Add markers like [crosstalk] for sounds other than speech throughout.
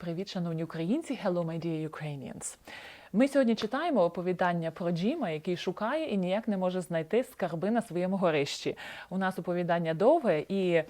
Привіт, шановні українці! Hello, my dear Ukrainians! Ми сьогодні читаємо оповідання про Джима, який шукає і ніяк не може знайти скарби на своєму горищі. У нас оповідання довге, і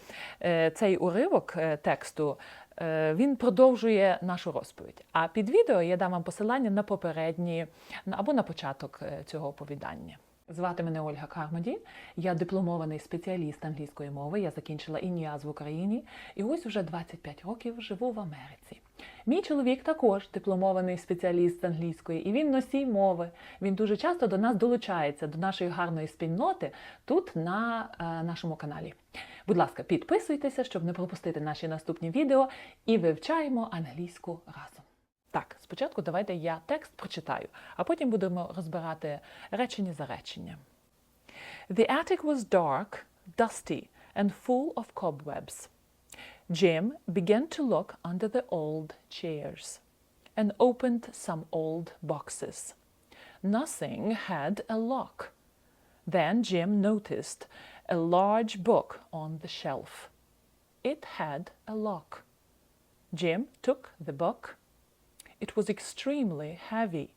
е, цей уривок е, тексту е, він продовжує нашу розповідь. А під відео я дам вам посилання на попередні або на початок е, цього оповідання. Звати мене Ольга Кармоді. Я дипломований спеціаліст англійської мови. Я закінчила ІНІАЗ в Україні і ось уже 25 років живу в Америці. Мій чоловік також дипломований спеціаліст з англійської, і він носій мови. Він дуже часто до нас долучається до нашої гарної спільноти тут на е, нашому каналі. Будь ласка, підписуйтеся, щоб не пропустити наші наступні відео, і вивчаємо англійську разом. Так, спочатку давайте я текст прочитаю, а потім будемо розбирати речення за реченням. The attic was dark, dusty, and full of cobwebs. Jim began to look under the old chairs and opened some old boxes. Nothing had a lock. Then Jim noticed a large book on the shelf. It had a lock. Jim took the book. It was extremely heavy.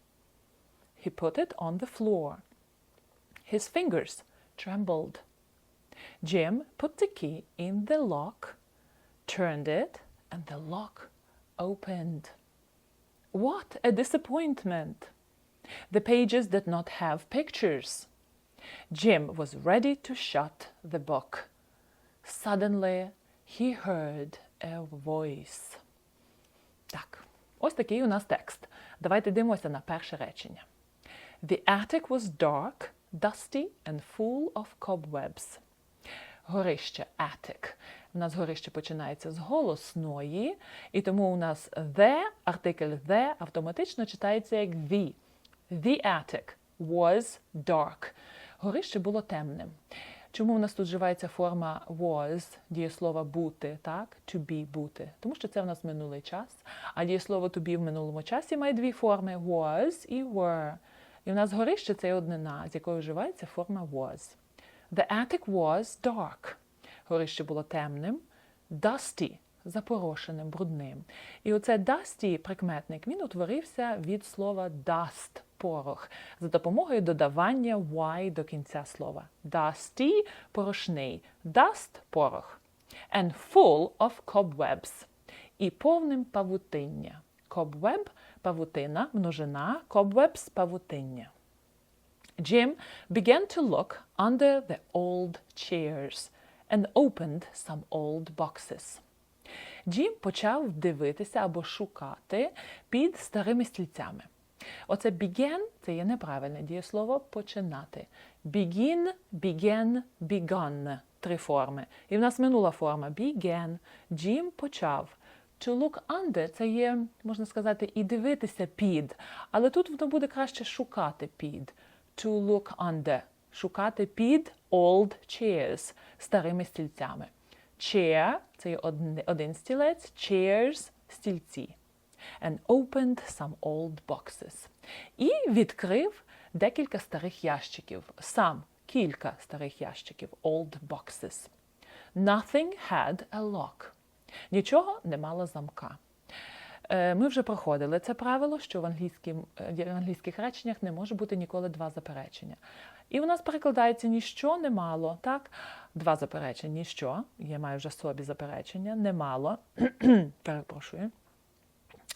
He put it on the floor. His fingers trembled. Jim put the key in the lock, turned it, and the lock opened. What a disappointment! The pages did not have pictures. Jim was ready to shut the book. Suddenly, he heard a voice. Так, ось такий у нас текст. Давайте дивимося на перше речення. The attic was dark, dusty and full of cobwebs. Горище attic. У нас горище починається з голосної, і тому у нас the, артикль the автоматично читається як the. The attic was dark. Горище було темним. Чому у нас тут вживається форма was, дієслова бути, так? To be бути. Тому що це в нас минулий час. А дієслово to be в минулому часі має дві форми was і were. І у нас горище це однина, з якою вживається форма was. The attic was dark. Горище було темним, dusty – запорошеним, брудним. І оце dusty прикметник, він утворився від слова dust – порох, за допомогою додавання y до кінця слова. Dusty – порошний, dust – порох. And full of cobwebs – і повним павутиння. Cobweb – павутина, множина, cobwebs – павутиння. Jim began to look under the old chairs and opened some old boxes. Джим почав дивитися або шукати під старими стільцями. Оце began – це є неправильне дієслово починати. Begin, began, begun – три форми. І в нас минула форма began. Джим почав. To look under – це є, можна сказати, і дивитися під. Але тут воно буде краще шукати під. To look under – шукати під old chairs – старими стільцями. Chair – це один стілець, chairs – стільці. And opened some old boxes. І відкрив декілька старих ящиків. Сам кілька старих ящиків. Old boxes. Nothing had a lock. Нічого не мало замка. Е, Ми вже проходили це правило, що е, в англійських реченнях не може бути ніколи два заперечення. І у нас перекладається ніщо не мало. Так? Два заперечення, ніщо. Я маю вже собі заперечення, немало. [clears throat] Перепрошую.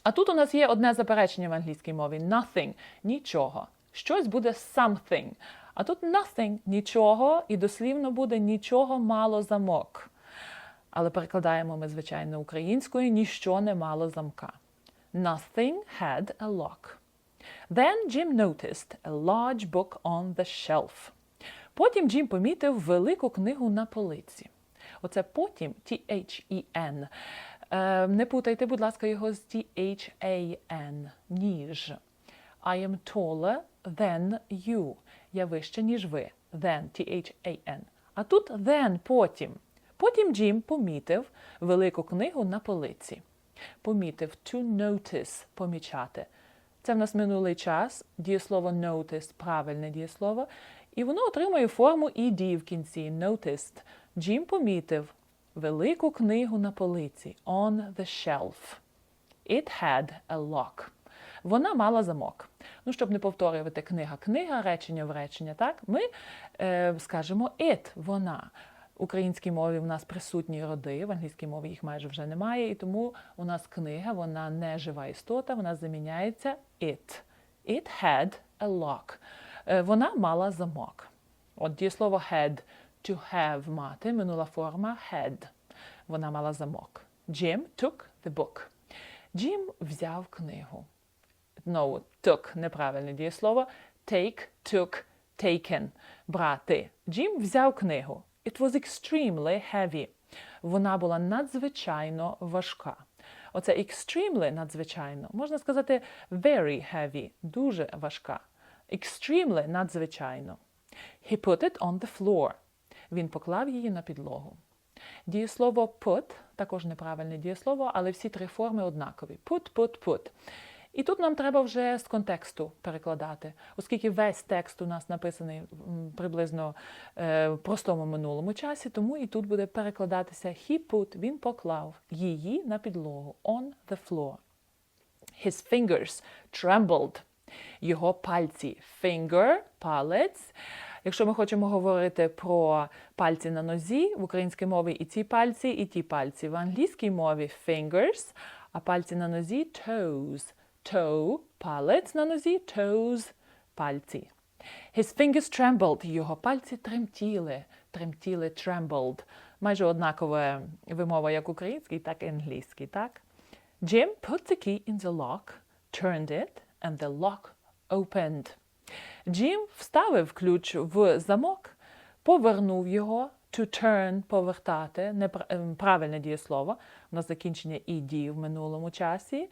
А тут у нас є одне заперечення в англійській мові: nothing нічого. Щось буде something. А тут nothing нічого, і дослівно буде нічого мало замок. Але перекладаємо ми, звичайно, українською ніщо не мало замка. Nothing had a lock. Then Jim noticed a large book on the shelf. Потім Джим помітив велику книгу на полиці. Оце потім T-H-E-N. Е, не путайте, будь ласка, його з T-H-A-N. Ніж. I am taller than you. Я вище, ніж ви. Than, T-H-A-N. А тут then, потім. Потім Джим помітив велику книгу на полиці. Помітив to notice – помічати. Це в нас минулий час, дієслово notice – правильне дієслово, і воно отримує форму ed в кінці noticed. Джим помітив велику книгу на полиці on the shelf. It had a lock. Вона мала замок. Ну, щоб не повторювати книга, книга, речення в речення, так? Ми е, скажемо it, вона. Українській мові в нас присутні роди, в англійській мові їх майже вже немає, і тому у нас книга, вона не жива істота, вона заміняється it. It had a lock. Е, Вона мала замок. От дієслово had to have мати, минула форма had. Вона мала замок. Jim took the book. Джим взяв книгу. Знову took неправильне дієслово. Take, took, taken. Брати. Джим взяв книгу. It was extremely heavy. Вона була надзвичайно важка. Оце extremely надзвичайно. Можна сказати very heavy, дуже важка. Extremely надзвичайно. He put it on the floor. Він поклав її на підлогу. Дієслово put також неправильне дієслово, але всі три форми однакові. Put, put, put. І тут нам треба вже з контексту перекладати, оскільки весь текст у нас написаний приблизно е, в простому минулому часі, тому і тут буде перекладатися he put, він поклав її на підлогу on the floor. His fingers trembled. Його пальці. Finger – палець. Якщо ми хочемо говорити про пальці на нозі, в українській мові і ці пальці, і ті пальці. В англійській мові fingers, а пальці на нозі toes. Toe – палець на нозі, toes – пальці. His fingers trembled. Його пальці тремтіли. Тремтіли, trembled. Майже однакова вимова як український, так і англійський, так? Jim put the key in the lock, turned it, and the lock opened. Джим вставив ключ в замок, повернув його, to turn – повертати, непра- ем, дієслово, у нас закінчення ed в минулому часі,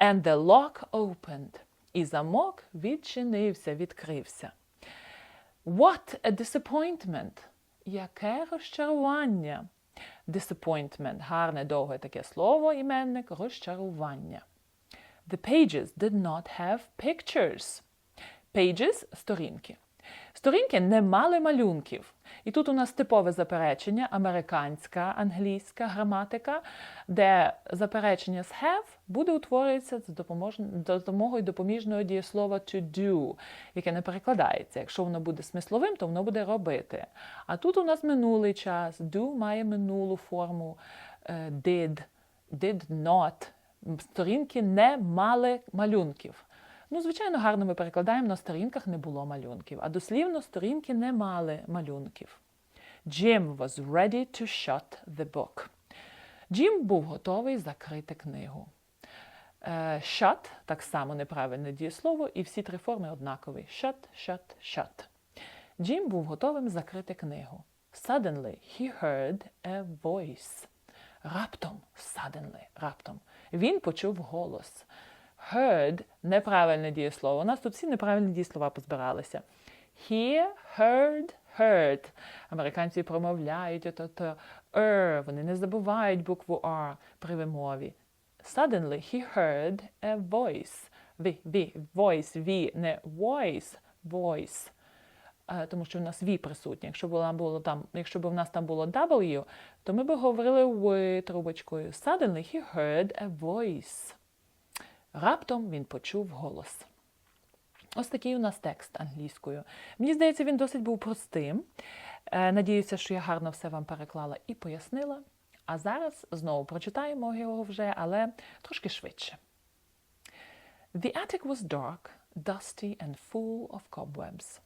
and the lock opened. І замок відчинився, відкрився. What a disappointment! Яке розчарування! Disappointment – гарне довге таке слово, іменник, розчарування. The pages did not have pictures. Pages – сторінки. Сторінки не мали малюнків. І тут у нас типове заперечення, американська, англійська граматика, де заперечення з have буде утворюється за допомогою допоміжного дієслова to do, яке не перекладається. Якщо воно буде смисловим, то воно буде робити. А тут у нас минулий час. Do має минулу форму е, did, did not. Сторінки не мали малюнків. Ну, звичайно, гарно ми перекладаємо, на сторінках не було малюнків, а дослівно сторінки не мали малюнків. Jim was ready to shut the book. Джим був готовий закрити книгу. Е, Shut – так само неправильне дієслово, і всі три форми однакові. Shut, shut, shut. Джим був готовим закрити книгу. Suddenly he heard a voice. Раптом, suddenly, раптом. Він почув голос. Heard – неправильне дієслово. У нас тут всі неправильні дієслова позбиралися. Hear, heard, heard. Американці промовляють ото то er, вони не забувають букву R при вимові. Suddenly he heard a voice. V, V, voice, V, не voice, voice. Тому що в нас V присутнє. Якщо б, було там, якщо б в нас там було W, то ми б говорили в трубочкою. Suddenly he heard a voice. Раптом він почув голос. Ось такий у нас текст англійською. Мені здається, він досить був простим. Е, Надіюся, що я гарно все вам переклала і пояснила. А зараз знову прочитаємо його вже, але трошки швидше. The attic was dark, dusty, and full of cobwebs.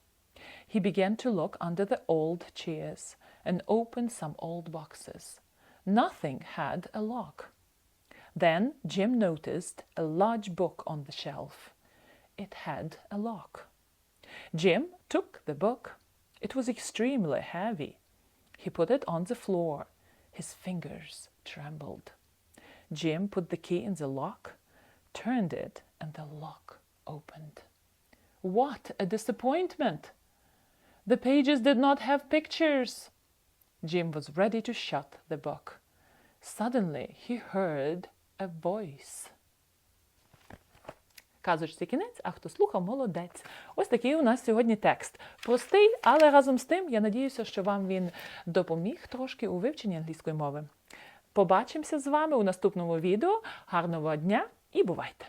He began to look under the old chairs and opened some old boxes. Nothing had a lock. Then Jim noticed a large book on the shelf. It had a lock. Jim took the book. It was extremely heavy. He put it on the floor. His fingers trembled. Jim put the key in the lock, turned it, and the lock opened. What a disappointment! The pages did not have pictures. Jim was ready to shut the book. Suddenly he heard a voice. Казочці кінець, а хто слухав, молодець. Ось такий у нас сьогодні текст. Простий, але разом з тим, я надіюся, що вам він допоміг трошки у вивченні англійської мови. Побачимося з вами у наступному відео. Гарного дня і бувайте!